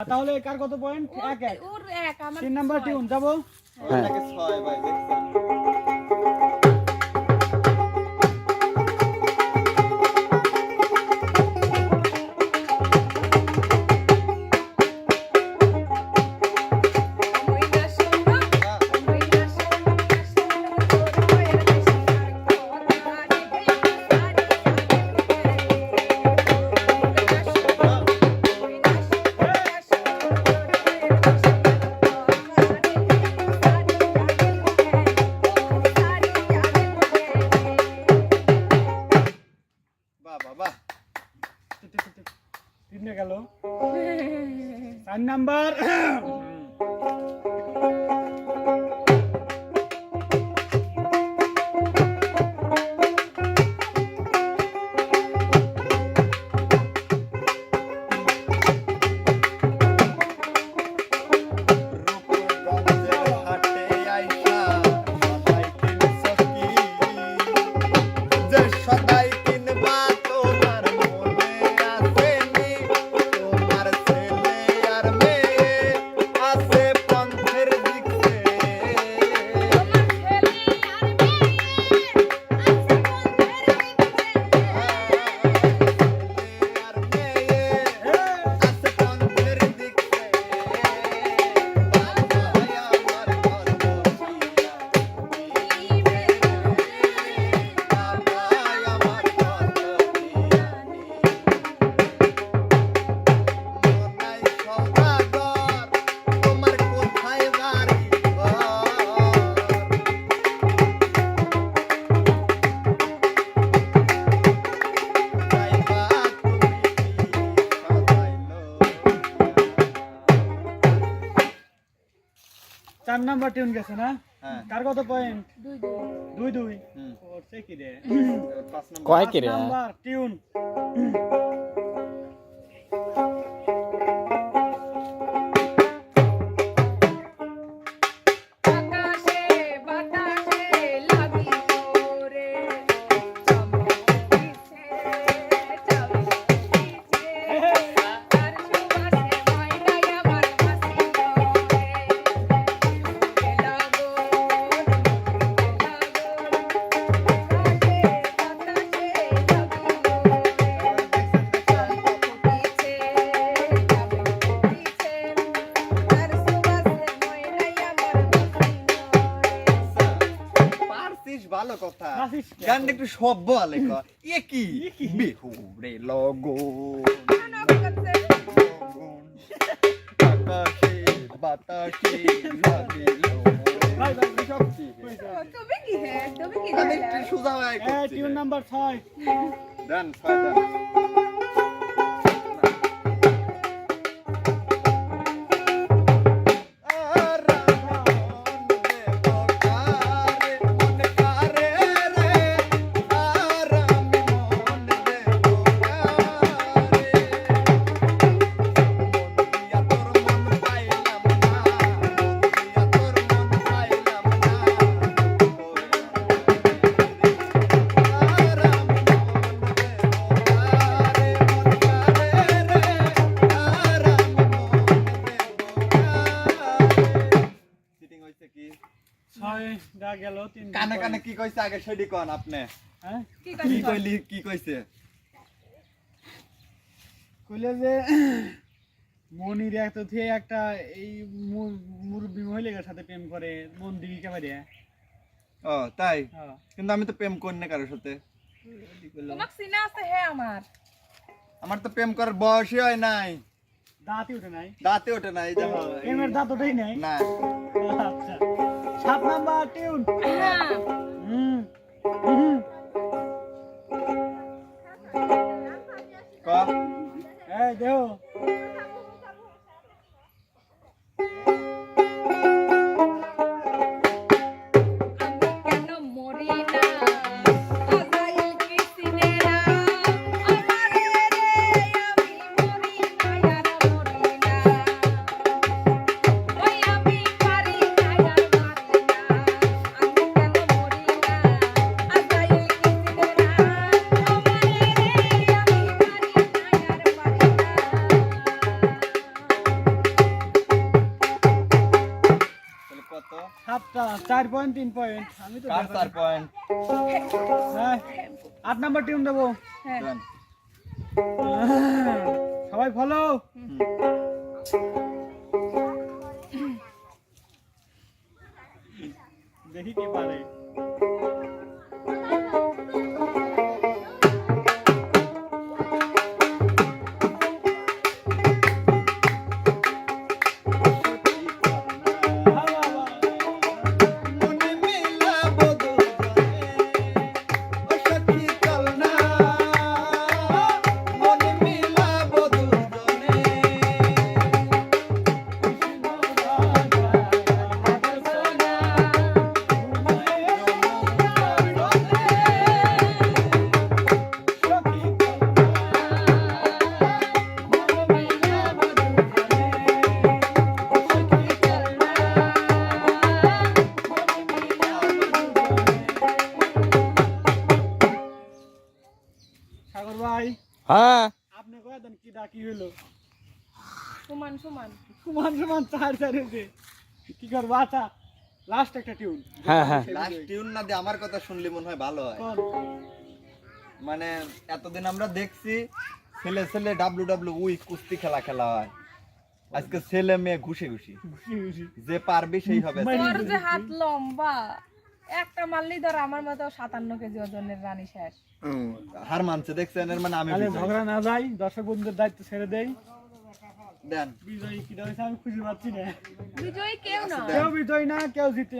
তাহলে কার কত পয়েন্ট এক এক। ওর এক আমার তিন নাম্বার টিউন যাব? ছয় ভাই দেখছেন তিনটে গেল। চার নাম্বার। নাম্বার টিউন গেছে না? হ্যাঁ। কার কত পয়েন্ট দুই দুই। করছে কি রে? কয় কি রে? নাম্বার টিউন কথা। গান একটু সভ্য ক? এ কি? বিহুরে লগন। লগন। বাতাসে লাগে ভাই ভাই সব তুমি কি হ্যাঁ তুমি কি আমি সোজা টিউন নাম্বার ছয়। ডান ছয় কানে কি কইছে? আগে সেটি কোন আপনি। হ্যাঁ? কি কি কইলি? কি কইছে? কইলে যে মনির একটা থেকে একটা এই মুর- মুরব্বী মহিলার সাথে প্রেম করে মন দিবি কেমন ও তাই? হ্যাঁ। কিন্তু আমি তো প্রেম করি না কারোর সাথে। তোমাক সিনা আছে হে আমার। আমার তো প্রেম করার বয়সই হয় নাই। দাঁতই উঠে নাই। দাঁতে ওঠে নাই প্রেমের দাঁত ওঠেই নাই? না আচ্ছা। সাত নাম্বার টিউন। হ্যাঁ। সাতটা চার পয়েন্ট তিন পয়েন্ট আমি তো কার চার পয়েন্ট হ্যাঁ, আট নাম্বার টিম দেবো। হ্যাঁ। সবাই ফলো দেখি কি পারে। হ্যাঁ। আপনি কয়ে দেন কি ডাকি হইল? সমান সমান। সমান সমান চার চার হয়েছে কি করব? আচ্ছা লাস্ট একটা টিউন। হ্যাঁ হ্যাঁ। লাস্ট টিউন না দিয়ে আমার কথা শুনলে মনে হয় ভালো হয়। মানে এতদিন আমরা দেখছি ছেলে ছেলে ডাব্লিউ ডাব্লিউ উই কুস্তি খেলা খেলা হয়। আজকে ছেলে মেয়ে ঘুষি ঘুষি। যে পারবে সেই হবে। হাত লম্বা। একটা মারলেই ধর আমার মতো সাতান্ন কেজি ওজনের রানী শেষ। হার মানছে দেখছেন এর মানে আমি ঝগড়া না যাই দর্শক বন্ধুদের দায়িত্ব ছেড়ে দেই। দেন। বিজয়ী কি হয়েছে আমি খুঁজে পাচ্ছি না। বিজয়ী কেউ না। কেউ বিজয়ী না কেউ জিতে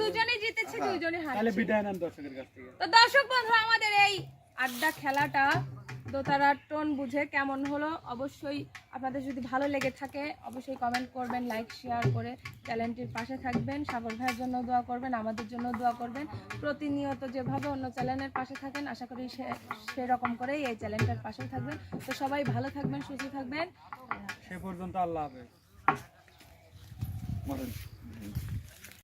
দুজনেই জিতেছে দুজনে তাহলে বিদায় নেন দর্শকের কাছ থেকে। তো দর্শক বন্ধু আমাদের এই আড্ডা খেলাটা দোতারার টোন বুঝে কেমন হলো? অবশ্যই আপনাদের যদি ভালো লেগে থাকে, অবশ্যই কমেন্ট করবেন লাইক শেয়ার করে চ্যানেলটির পাশে থাকবেন। সাগর ভাইয়ের জন্য দোয়া করবেন, আমাদের জন্য দোয়া করবেন। প্রতিনিয়ত যেভাবে অন্য চ্যানেলের পাশে থাকেন, আশা করি সে, সেরকম করেই এই চ্যানেলটার পাশে থাকবেন। তো সবাই ভালো থাকবেন, সুস্থ থাকবেন। সে পর্যন্ত আল্লাহ হাফেজ।